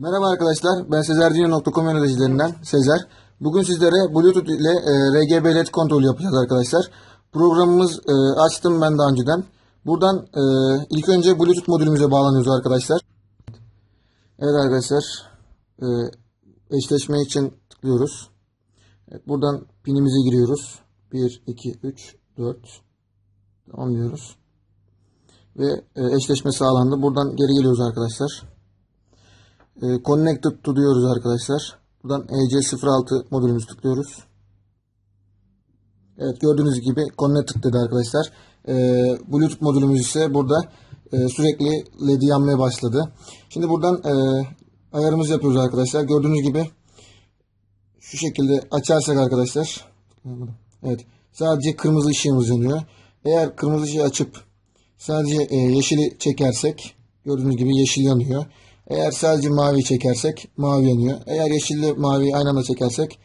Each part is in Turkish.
Merhaba arkadaşlar, ben sezercinyo.com yöneticilerinden Sezer. Bugün sizlere Bluetooth ile e, RGB LED kontrol yapacağız arkadaşlar. Programımız e, açtım ben daha önceden. Buradan e, ilk önce Bluetooth modülümüze bağlanıyoruz arkadaşlar. Evet arkadaşlar, e, eşleşme için tıklıyoruz. Evet, buradan pinimize giriyoruz. 1, 2, 3, 4 tamam diyoruz. Ve e, eşleşme sağlandı. Buradan geri geliyoruz arkadaşlar. E, Connected to diyoruz arkadaşlar. Buradan EC06 modülümüzü tıklıyoruz. Evet gördüğünüz gibi Connected dedi arkadaşlar. E, Bluetooth modülümüz ise burada e, sürekli LED yanmaya başladı. Şimdi buradan e, ayarımızı yapıyoruz arkadaşlar. Gördüğünüz gibi şu şekilde açarsak arkadaşlar. Evet sadece kırmızı ışığımız yanıyor. Eğer kırmızı ışığı açıp sadece e, yeşili çekersek gördüğünüz gibi yeşil yanıyor. Eğer sadece mavi çekersek mavi yanıyor. Eğer yeşille mavi aynı anda çekersek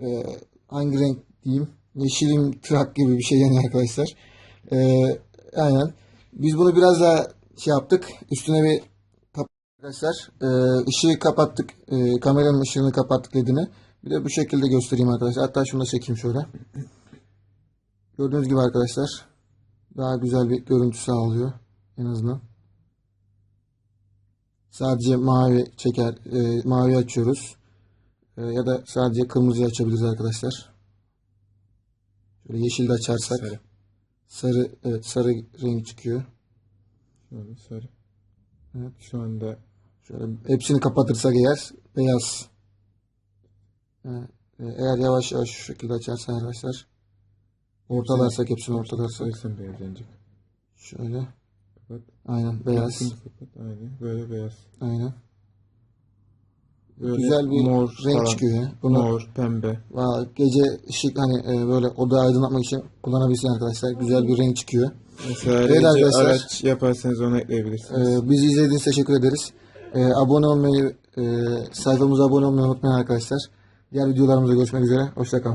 e, hangi renk diyeyim? Yeşilim trak gibi bir şey yanıyor arkadaşlar. E, aynen. Biz bunu biraz daha şey yaptık. Üstüne bir arkadaşlar e, ışığı kapattık. E, kameranın ışığını kapattık ledini. Bir de bu şekilde göstereyim arkadaşlar. Hatta şunu da çekeyim şöyle. Gördüğünüz gibi arkadaşlar daha güzel bir görüntü sağlıyor en azından. Sadece mavi çeker, e, mavi açıyoruz. E, ya da sadece kırmızı açabiliriz arkadaşlar. Şöyle yeşil de açarsak Sarı. sarı evet sarı renk çıkıyor. Şöyle sarı. Evet. Şu anda Şöyle hepsini kapatırsak eğer beyaz. E, e, eğer yavaş yavaş şu şekilde açarsak arkadaşlar ortalarsak hepsini ortalarsak sarısın beyazlanacak. şöyle Kapat. aynen beyaz Hepsini kapat. Aynen. Böyle beyaz. aynen Böyle güzel bir mor renk falan. çıkıyor ya. Bunu Mor, pembe. Valla gece ışık hani e, böyle oda aydınlatmak için kullanabilirsin arkadaşlar. Güzel bir renk çıkıyor. Mesela Evet arkadaşlar. araç yaparsanız onu ekleyebilirsiniz. E, bizi izlediğiniz teşekkür ederiz. E, abone olmayı, e, sayfamıza abone olmayı unutmayın arkadaşlar. Diğer videolarımızda görüşmek üzere. Hoşçakalın.